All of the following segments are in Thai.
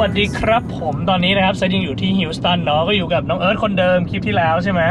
สวัสดีครับผมตอนนี้นะครับเซนยังอยู่ที่ฮิวสตันเนาะก็อยู่กับน้องเอิร์ธคนเดิมคลิปที่แล้วใช่ไหม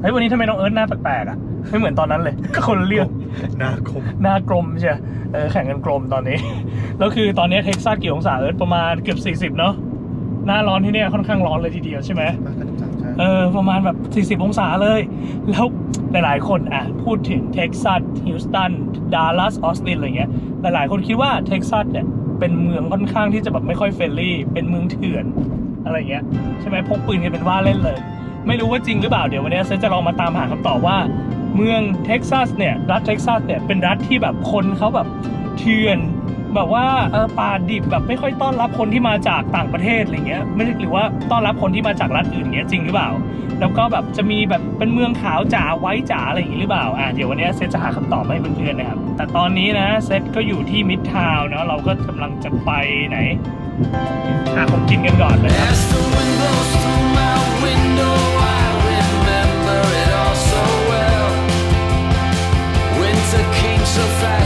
เฮ้ยวันนี้ทำไมน้องเอิร์ธหน้าแปลกๆอะไม่เหมือนตอนนั้นเลย ก็คนละเรื่องหน้าคมหน้ากลมใช่เออแข่งกันกลมตอนนี้แล้วคือตอนนี้เท็กซัสกี่องศาเอิร์ธประมาณเกือบ40เนาะหน้าร้อนที่เนี่ยค่อนข้างร้อนเลยทีเดียวใช่ไหมมากกันจังใช่เออประมาณแบบ40องศาเลย แล้วหลายๆคนอะพูดถึงเท็กซัสฮิวสตันดัลลัสออสตินอะไรเงี้ยหลายๆคนคิดว่าเท็กซัสเนี่ย เป็นเมืองค่อนข้างที่จะแบบไม่ค่อยเฟรนลี่ เป็นเมืองเถื่อนอะไรเงี้ยใช่ไหมพกปืนกันเป็นว่าเล่นเลย ไม่รู้ว่าจริงหรือเปล่าเดี๋ยววันนี้เซจะลองมาตามหาคำตอบว่า เมืองเท็กซัสเนี่ยรัฐเท็กซัสเนี่ยเป็นรัฐที่แบบคนเขาแบบเถื่อน แบบว่าเออป่าดิบแบบไม่ค่อยต้อนรับคนที่มาจากต่างประเทศอะไรเงี้ยไม่ได้หรือว่าต้อนรับคนที่มาจากรัฐอื่นเงี้ยจริงหรือเปล่า แล้วก็แบบจะมีแบบเป็นเมืองขาวจ๋าไว้จ๋าอะไรอย่างงี้หรือเปล่าอะเดี๋ยววันนี้เซตจะหาคำตอบมาให้เพื่อนๆนะครับแต่ตอนนี้นะเซตก็อยู่ที่มิดทาวน์เนาะเราก็กำลังจะไปไหนหาของกินกันก่อนนะครับ As the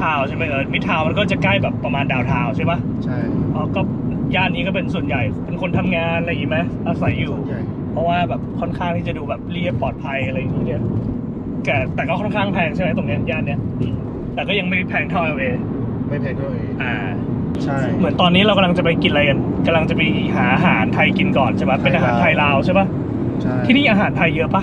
ทาวน์ใช่ไหมเออมิดทาวน์มันก็จะใกล้แบบประมาณดาวทาวน์ใช่ปะใช่อ๋อก็ย่านนี้ก็เป็นส่วนใหญ่เป็นคนทำงานอะไรอย่างงี้ไหมอาศัยอยู่ ส่วนใหญ่เพราะว่าแบบค่อนข้างที่จะดูแบบเรียบปลอดภัยอะไรอย่างเงี้ยแต่แต่ก็ค่อนข้างแพงใช่ไหมตรงเนี้ยย่านเนี้ยอืมแต่ก็ยังไม่แพงเท่าเอเอไม่แพงด้วยอ่า ใช่ เหมือนตอนนี้เรากำลังจะไปกินอะไรกันกำลังจะไปหาอาหารไทยกินก่อนใช่ปะเป็นอาหารไทยลาวใช่ปะใช่ที่นี่อาหารไทยเยอะปะ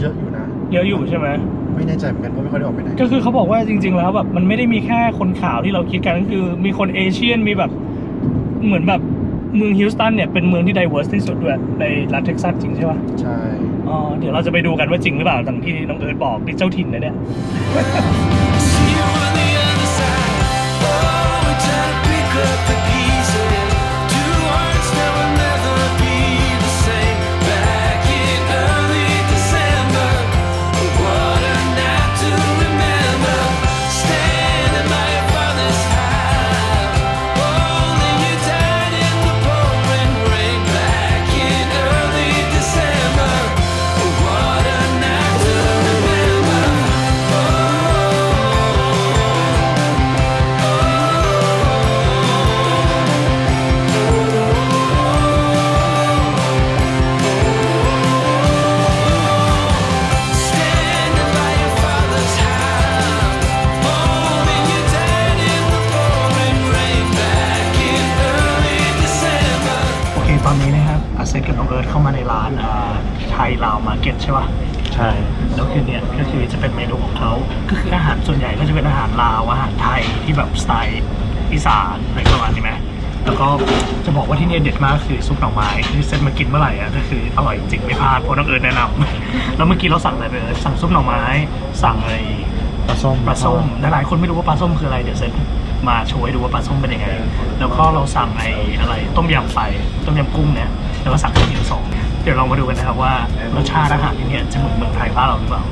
เยอะอยู่นะ เยอะอยู่ใช่ไหม ไม่แน่ใจเหมือนกันเพราะไม่ค่อยได้ออกไปไหนก็คือเขาบอกว่าจริง ๆ แล้วแบบมันไม่ได้มีแค่คนขาวที่เราคิดกันก็คือมีคนเอเชียนมีแบบเหมือนแบบเมืองฮิวสตันเนี่ยเป็นเมืองที่ diverse ที่สุดด้วยในรัฐเท็กซัสจริงใช่ปะใช่อ๋อเดี๋ยวเราจะไปดูกันว่าจริงหรือเปล่าดังที่น้องเอิร์ธบอกนี่เจ้าถิ่นนะเนี่ย สานอะไรประมาณนี้ไหมแล้วก็จะบอกว่าที่เนี่ยเด็ดมากคือซุปหน่อไม้ที่เซตมากินเมื่อไหร่อะก็คืออร่อยจริงไม่พลาดเพราะน้องเอิร์ธแนะนำแล้วเมื่อกี้เราสั่งอะไรไปเอิร์ธสั่งซุปหน่อไม้ สั่งไอ้ปลาส้มปลาส้มหลายๆคนไม่รู้ว่าปลาส้มคืออะไรเดี๋ยวเซตมาโชว์ให้ดูว่าปลาส้มเป็นยังไง แล้วก็เราสั่งไอ้อะไรต้มยำไปต้มยำกุ้งเนี่ยแล้วก็สั่งข้าวเหนียวสองเดี๋ยวลองมาดูกันนะครับว่ารสชาติอาหารที่เนี่ยจะเหมือนเมืองไทยบ้านเราหรือเปล่า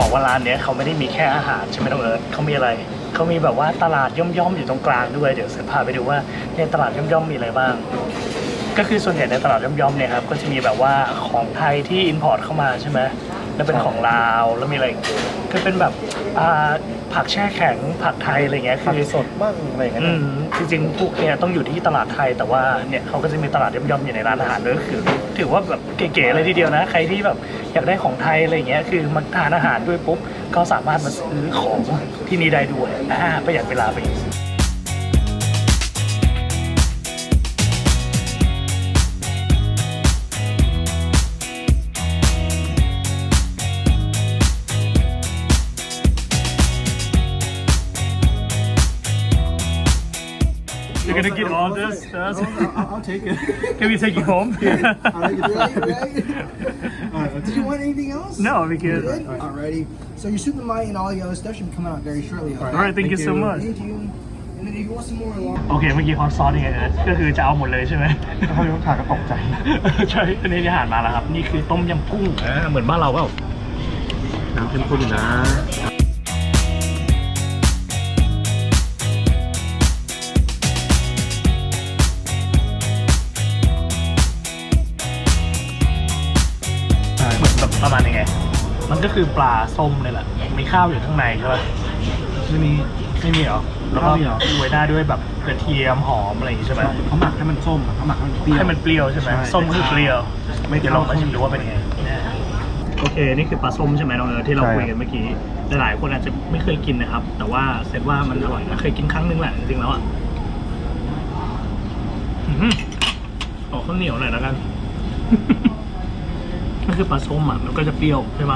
บอกว่าร้านเนี้ยเขาไม่ได้มีแค่อาหารใช่ไหมน้องเอิร์ธเขามีอะไร เขามีแบบว่าตลาดย่อมๆอยู่ตรงกลางด้วย เดี๋ยวเสร็จพาไปดูว่าในตลาดย่อมๆมีอะไรบ้าง ก็คือส่วนใหญ่ในตลาดย่อมๆเนี่ยครับก็จะมีแบบว่าของไทยที่อินพอร์ตเข้ามาใช่ไหม แล้วเป็นของลาวแล้วมีอะไรอีกก็เป็นแบบอ่าผักแช่แข็งผักไทยอะไรเงี้ยผักคือสดบ้างอะไรอย่างเงี้ยอืมจริงๆพวกเนี่ยต้องอยู่ที่ตลาดไทยแต่ว่าเนี่ยเขาก็จะมีตลาดย่อมๆอยู่ในร้านอาหารด้วยก็คือ ถือว่าแบบเก๋ๆเลยทีเดียวนะ ใครที่แบบอยากได้ของไทยอะไรเงี้ยคือมาทานอาหารด้วยปุ๊บก็สามารถมาซื้อของที่นี่ได้ด้วยอ่าประหยัดเวลาไปอีก ยังไง Can I get all this? I'll, I'll, I'll take it. Can we take it home? I think it's Right, right. All right, let's Did you want anything else? no, You because. good? Alrighty. So your super might and all the other stuff should be coming out very shortly. All right, thank you so much. Thank you. And then if you want some more along. โอเคเมื่อกี้ฮอตซอสยังไงเอิร์ธก็คือจะเอาหมดเลยใช่ไหมเขายกถ่ายก็ตกใจ ใช่อันนี้อาหารมาแล้วครับ นี่คือต้มยำกุ้งอ่าเหมือนบ้านเราเปล่าน้ำเข้มข้นอยู่นะเห มันก็คือปลาส้มเลยแหละ มีข้าวอยู่ข้างในใช่ไหมไม่มี ไม่มีเหรอ แล้วก็ไม่มีเหรอโรยหน้าด้วยแบบกระเทียมหอมอะไรอย่างงี้ใช่ไหมเขาหมักให้มันส้มอะเขาหมักให้มันเปรี้ยว ให้มันเปรี้ยวใช่ไหมใช่ ส้มก็คือเปรี้ยวไม่เดี๋ยวลองมาเข้าชิมดูว่าเป็นยังไงโอเค นี่คือปลาส้มใช่ไหมน้องเอิร์ธที่เราใช่ คุยกันเมื่อกี้หลายๆคนอาจจะไม่เคยกินนะครับ แต่ว่าเซตว่ามันอร่อยนะเคยกินครั้งนึงแหละจริงๆแล้วอะอื้อหือออกข้าวเหนียวหน่อยแล้วกัน มันคือปลาส้มอะมันก็จะเปรี้ยวใช่ไหม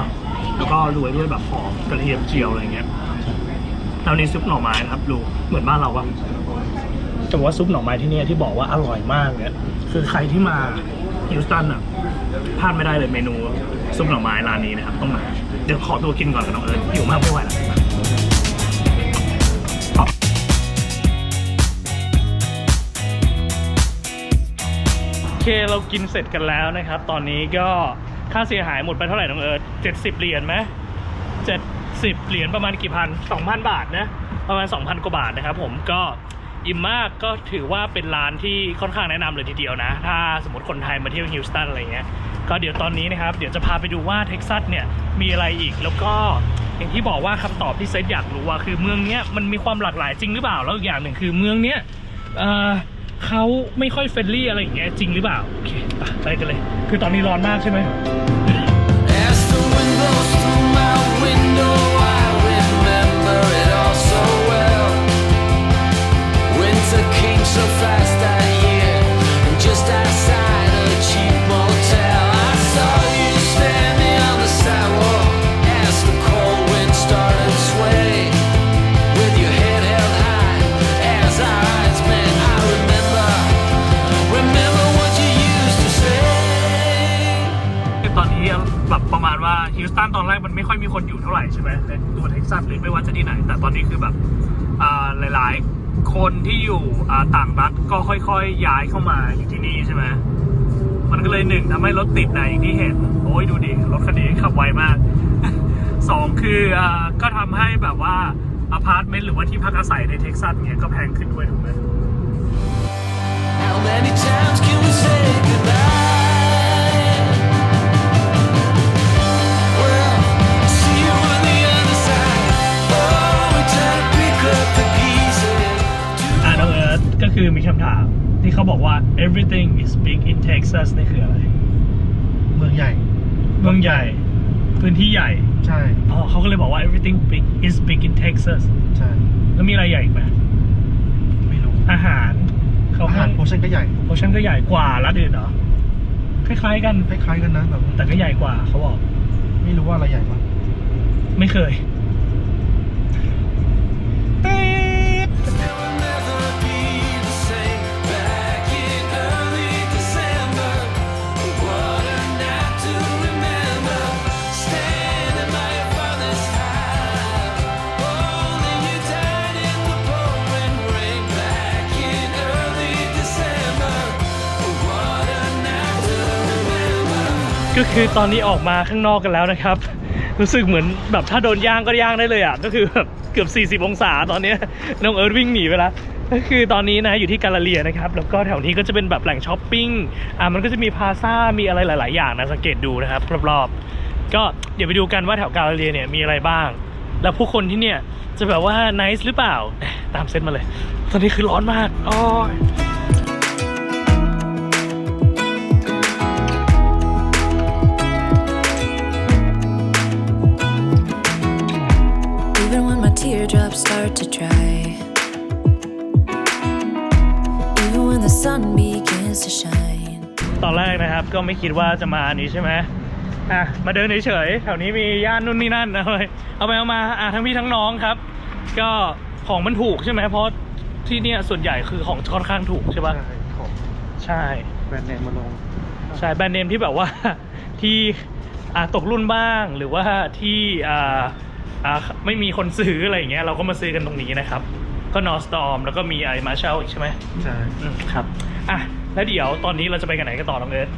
แล้วก็รวยด้วยแบบหอมกระเทียมเจียวอะไรเงี้ยแล้วนี่ซุปหน่อไม้นะครับดูเหมือนบ้านเราปะแต่ว่าซุปหน่อไม้ที่เนี่ยที่บอกว่าอร่อยมากเนี่ยคือใครที่มาฮิวสตันอะพลาดไม่ได้เลยเมนูซุปหน่อไม้ร้านนี้นะครับต้องมาเดี๋ยวขอตัวกินก่อนกับน้องเอิญหิวมากไม่ไหวแล้วโอเคเรากินเสร็จกันแล้วนะครับ ตอนนี้ก็ ค่าเสียหายหมดไปเท่าไหร่น้องเอิญเจ็ดสิบเหรียญไหมเจ็ดสิบเหรียญประมาณกี่พันสองพันบาทนะ ประมาณสองพันกว่าบาทนะครับผมก็อิ่มมากก็ถือว่าเป็นร้านที่ค่อนข้างแนะนำเลยทีเดียวนะ ถ้าสมมติคนไทยมาเที่ยวฮิวสตันอะไรเงี้ยก็เดี๋ยวตอนนี้นะครับ เดี๋ยวจะพาไปดูว่าเท็กซัสเนี่ยมีอะไรอีกแล้วก็อย่างที่บอกว่าคำตอบที่เซตอยากรู้ว่าคือเมืองเนี้ยมันมีความหลากหลายจริงหรือเปล่าแล้วอีกอย่างหนึ่งคือเมืองเนี้ยเอ่อ เขาไม่ค่อยเฟรนลี่อะไรอย่างเงี้ยจริงหรือเปล่า โอเคไปไปกันเลย คือตอนนี้ร้อนมากใช่ไหม As the wind blows through my window, นี้คือแบบหลายๆ คนที่อยู่ต่างรัฐก็ค่อยๆ ย้ายเข้ามาอยู่ที่นี่ใช่ไหมมันก็เลยหนึ่งทำให้รถติดนะอย่างที่เห็น โอ้ยดูดิ รถคันนี้ขับไวมากสองคืออก็ทำให้แบบว่าอพาร์ตเมนต์หรือว่าที่พักอาศัยในเท็กซัสเนี่ยก็แพงขึ้นด้วยถูกไหม How many times can we say คือมีคำถาม ที่เขาบอกว่า everything is big in Texas นี่คืออะไร เมืองใหญ่ เมืองใหญ่ พื้นที่ใหญ่ ใช่ อ๋อเขาก็เลยบอกว่า everything big is big in Texas ใช่ แล้วมีอะไรใหญ่อีกไหมไม่รู้ อาหารเขาอาให้หารโพชั่นก็ใหญ่ โพชั่นก็ใหญ่กว่ารัฐอื่นเหรอ คล้ายๆกัน คล้ายๆกันนะแบบแต่ก็ใหญ่กว่าเขาบอก ไม่รู้ว่าอะไรใหญ่บ้างไม่เคย ก็คือตอนนี้ออกมาข้างนอกกันแล้วนะครับ รู้สึกเหมือนแบบถ้าโดนย่างก็ย่างได้เลยอะก็คือแบบเกือบ 40 องศาตอนนี้น้องเอิร์ธวิ่งหนีไปแล้วก็คือตอนนี้นะอยู่ที่กาลาเลียนะครับ แล้วก็แถวนี้ก็จะเป็นแบบแหล่งช้อปปิ้งอ่ามันก็จะมีพาซ่ามีอะไรหลาย ๆ อย่างนะสังเกตดูนะครับรอบๆก็เดี๋ยวไปดูกันว่าแถวกาลาเลียเนี่ยมีอะไรบ้าง แล้วผู้คนที่เนี่ยจะแบบว่า nice หรือเปล่า ตามเซตมาเลย ตอนนี้คือร้อนมากอ้อ teardrops start to dry. Even when the sun begins to shine. ตอนแรกนะครับก็ไม่คิดว่าจะมาอันนี้ใช่ไหมอะมาเดินเฉยๆแถวนี้มีย่านนู่นนี่นั่นเอาไปเอาไปเอามาอะทั้งพี่ทั้งน้องครับ ก็ของมันถูกใช่ไหมเพราะที่เนี่ยส่วนใหญ่คือของค่อนข้างถูกใช่ปะใช่ของใช่ แบรนด์เนมมาลง ใช่แบรนด์เนมที่แบบว่า ที่อ่าตกรุ่นบ้างหรือว่าที่อ่าอ่า ไม่มีคนซื้ออะไรอย่างเงี้ยเราก็มาซื้อกันตรงนี้นะครับ ก็นอสตอมแล้วก็มีไอมาเชลอีกใช่ไหมใช่อืมครับอะแล้วเดี๋ยวตอนนี้เราจะไปกันไหนกันต่อน้องเอิร์ธ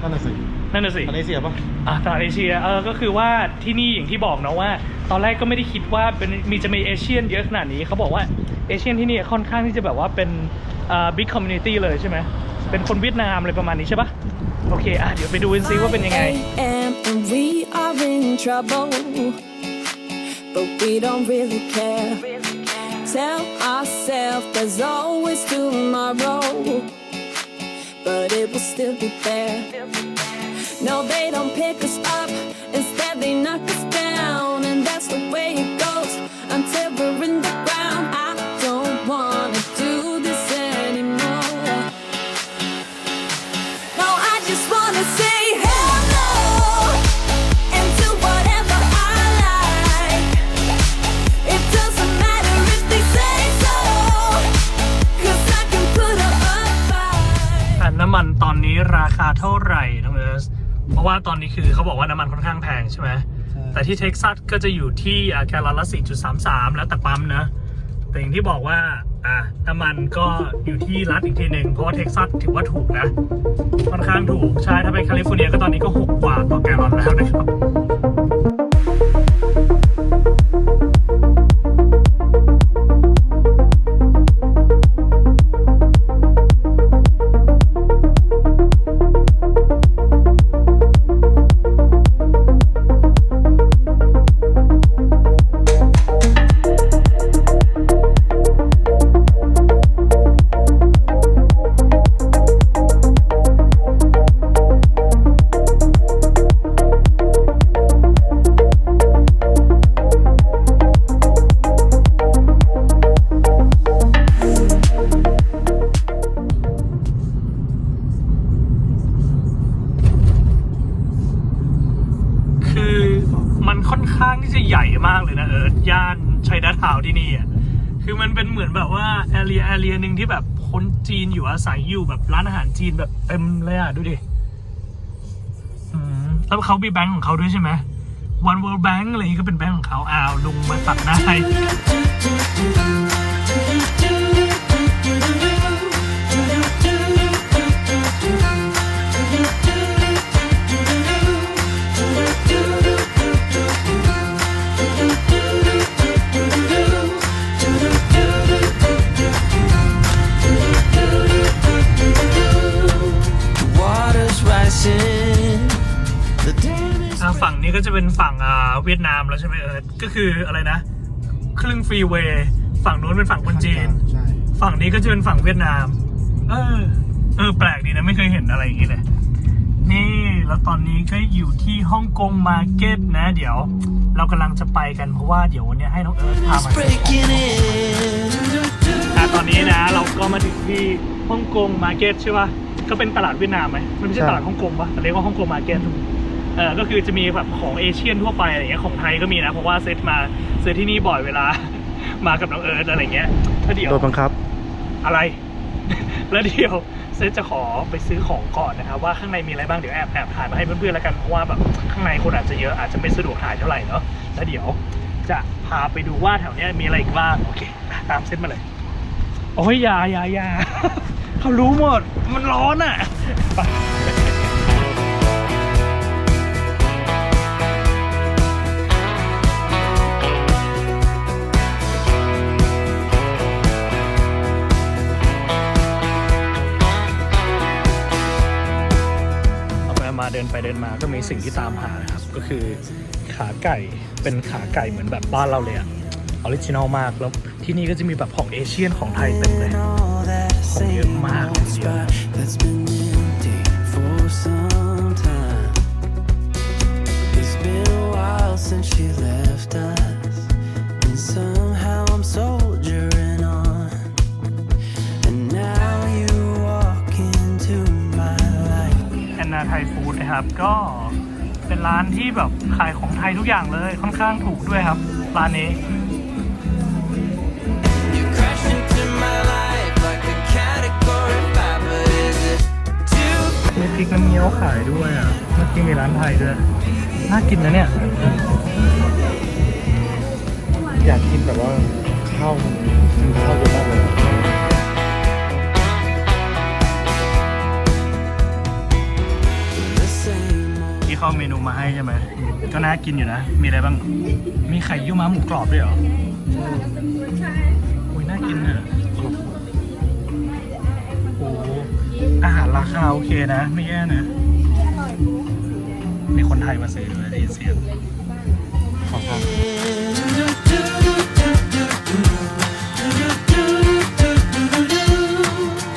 นั่นน่ะสินั่นน่ะสิอันนี้เสียปะอะตลาดเอเชียเออก็คือว่าที่นี่อย่างที่บอกนะว่า ตอนแรกก็ไม่ได้คิดว่าเป็นมีจะมีเอเชียนเยอะขนาดนี้เขาบอกว่าเอเชียนที่นี่ค่อนข้างที่จะแบบว่าเป็นอ่าบิ๊กคอมมูนิตี้เลยใช่ไหม เป็นคนเวียดนามอะไรประมาณนี้ใช่ปะโอเคอะเดี๋ยวไปดูกันซิว่าเป็นยังไง but we don't really care. Tell ourselves there's always tomorrow, but it will still be there. No, they don't pick us up, instead they knock us down, นนี้คือเขาบอกว่าน้ำมันค่อนข้างแพงใช่ไหมแต่ที่เท็กซัสก็จะอยู่ที่อ่าแกลลอนละ 4.33 แล้วแต่ปั๊มนะ แต่อย่างที่บอกว่าอะน้ำมันก็อยู่ที่รัฐอีกทีหนึ่งเพราะว่าเท็กซัสถือว่าถูกนะ ค่อนข้างถูก ใช่ ถ้าไปแคลิฟอร์เนียก็ตอนนี้ก็ 6 กว่าต่อแกลลอนแล้วนะครับ แบบว่าแอเรียแอเรียหนึ่งที่แบบคนจีนอยู่อาศัยอยู่แบบร้านอาหารจีนแบบเต็มเลยอะ ดูดิแล้วเขามีแบงค์ของเขาด้วยใช่ไหม One World Bank อะไรนี้ก็เป็นแบงก์ของเขาอ้าวลุงมาตัดหน้าให้ ก็จะเป็นฝั่งอ่าเวียดนามแล้วใช่ไหมเอิร์ธก็คืออะไรนะ ครึ่งฟรีเวย์ฝั่งนู้นเป็นฝั่งคนจีนใช่ฝั่งนี้ก็จะเป็นฝั่งเวียดนาม เออ เออ แปลกดีนะไม่เคยเห็นอะไรอย่างนี้เลย นี่แล้วตอนนี้ก็อยู่ที่ฮ่องกงมาร์เก็ตนะ เดี๋ยว เรากำลังจะไปกันเพราะว่าเดี๋ยววันนี้ให้น้องเอิร์ธพามาซื้อของ breaking in. อะตอนนี้นะ เราก็มาถึงที่ฮ่องกงมาร์เก็ตใช่ป่ะก็เป็นตลาดเวียดนามไหมมันไม่ใช่ตลาดฮ่องกงปะแต่เรียกว่าฮ่องกงมาร์เก็ต เออก็คือจะมีแบบของเอเชียนทั่วไปอะไรเงี้ยของไทยก็มีนะเพราะว่าเซตมาซื้อที่นี่บ่อยเวลา มากับน้องเอิร์ธอะไรเงี้ยถ้าเดี๋ยวโดนบังคับ อะไร แล้วเดี๋ยวเซตจะขอไปซื้อของก่อนนะครับว่าข้างในมีอะไรบ้างเดี๋ยวแอบแอบถ่ายมาให้เพื่อนๆแล้วกันเพราะว่าแบบข้างในคนอาจจะเยอะอาจจะไม่สะดวกถ่ายเท่าไหร่เนาะแล้วเดี๋ยวจะพาไปดูว่าแถวเนี้ยมีอะไรอีกบ้างโอเคตามเซตมาเลยโอ้ยอยาอยาอยาเขารู้หมดมันร้อนอะไปเอาไป นไปเดินมาก็มีสิ่งที่ตามหานะครับ ก็คือขาไก่เป็นขาไก่เหมือนแบบบ้านเราเลยอะออริจินอลมาก แล้วที่นี่ก็จะมีแบบของเอเชียนของไทยเต็มเลย All that Không same nhớ mà không old nhớ. spot that's been empty for ก็เป็นร้านที่แบบขายของไทยทุกอย่างเลยค่อนข้างถูกด้วยครับ ร้านนี้ มีพริกน้ำเงี้ยวขายด้วยอะเมื่อกี้มีร้านไทยด้วย น่ากินนะเนี่ย อยากกินแบบว่าข้าวกินข้าวเยอะมากเลย ที่เขาเอาเมนูมาให้ใช่ไหมก็น่ากินอยู่นะ มีอะไรบ้าง มีไข่เยี่ยวม้าหมูกรอบด้วยเหรออุ้ยน่ากินอะโอ้โหอาหารราคาโอเคนะ ไม่แย่นะ มีคนไทยมาซื้อด้วยได้ยินเสียงขอทาน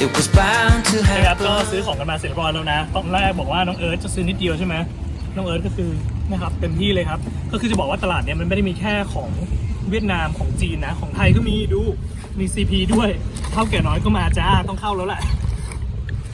It was bound to นะครับก็ happen. ซื้อของกันมาเสร็จเรียบร้อยแล้วนะ ตอนแรกบอกว่าน้องเอิร์ธจะซื้อนิดเดียวใช่ไหม น้องเอิร์ธก็คือนะครับเต็มที่เลยครับ ก็คือจะบอกว่าตลาดเนี้ยมันไม่ได้มีแค่ของเวียดนามของจีนนะ ของไทยก็มีดูมี CP ด้วยเท่าแก่น้อยก็มาจ้าต้องเข้าแล้วแหละ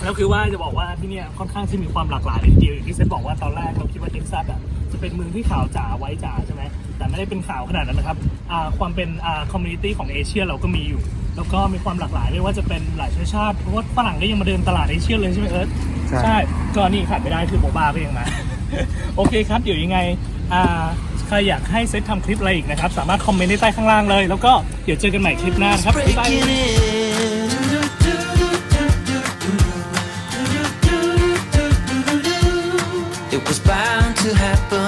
แล้วคือว่าจะบอกว่าที่เนี่ยค่อนข้างที่มีความหลากหลายเลยทีเดียวอย่างที่เซนบอกว่าตอนแรกเราคิดว่าเท็กซัสอะจะเป็นเมืองที่ขาวจ๋าไว้จ๋าใช่ไหมแต่ไม่ได้เป็นขาวขนาดนั้นนะครับอ่าความเป็นอ่าคอมมูนิตี้ของเอเชียเราก็มีอยู่ แล้วก็มีความหลากหลายไม่ว่าจะเป็นหลายเชื้อชาติเพราะว่าฝรั่งก็ยังมาเดินตลาดเอเชียเลยใช่ไหมเอิร์ธใช่ก็นี่ขาดไม่ได้คือโบบาก็ยังมา โอเคครับ เดี๋ยวยังไงอ่าใครอยากให้เซตทำคลิปอะไรอีกนะครับ สามารถคอมเมนต์ได้ใต้ข้างล่างเลย แล้วก็เดี๋ยวเจอกันใหม่คลิปหน้านะครับบ๊ายบาย breaking in. It was bound to happen.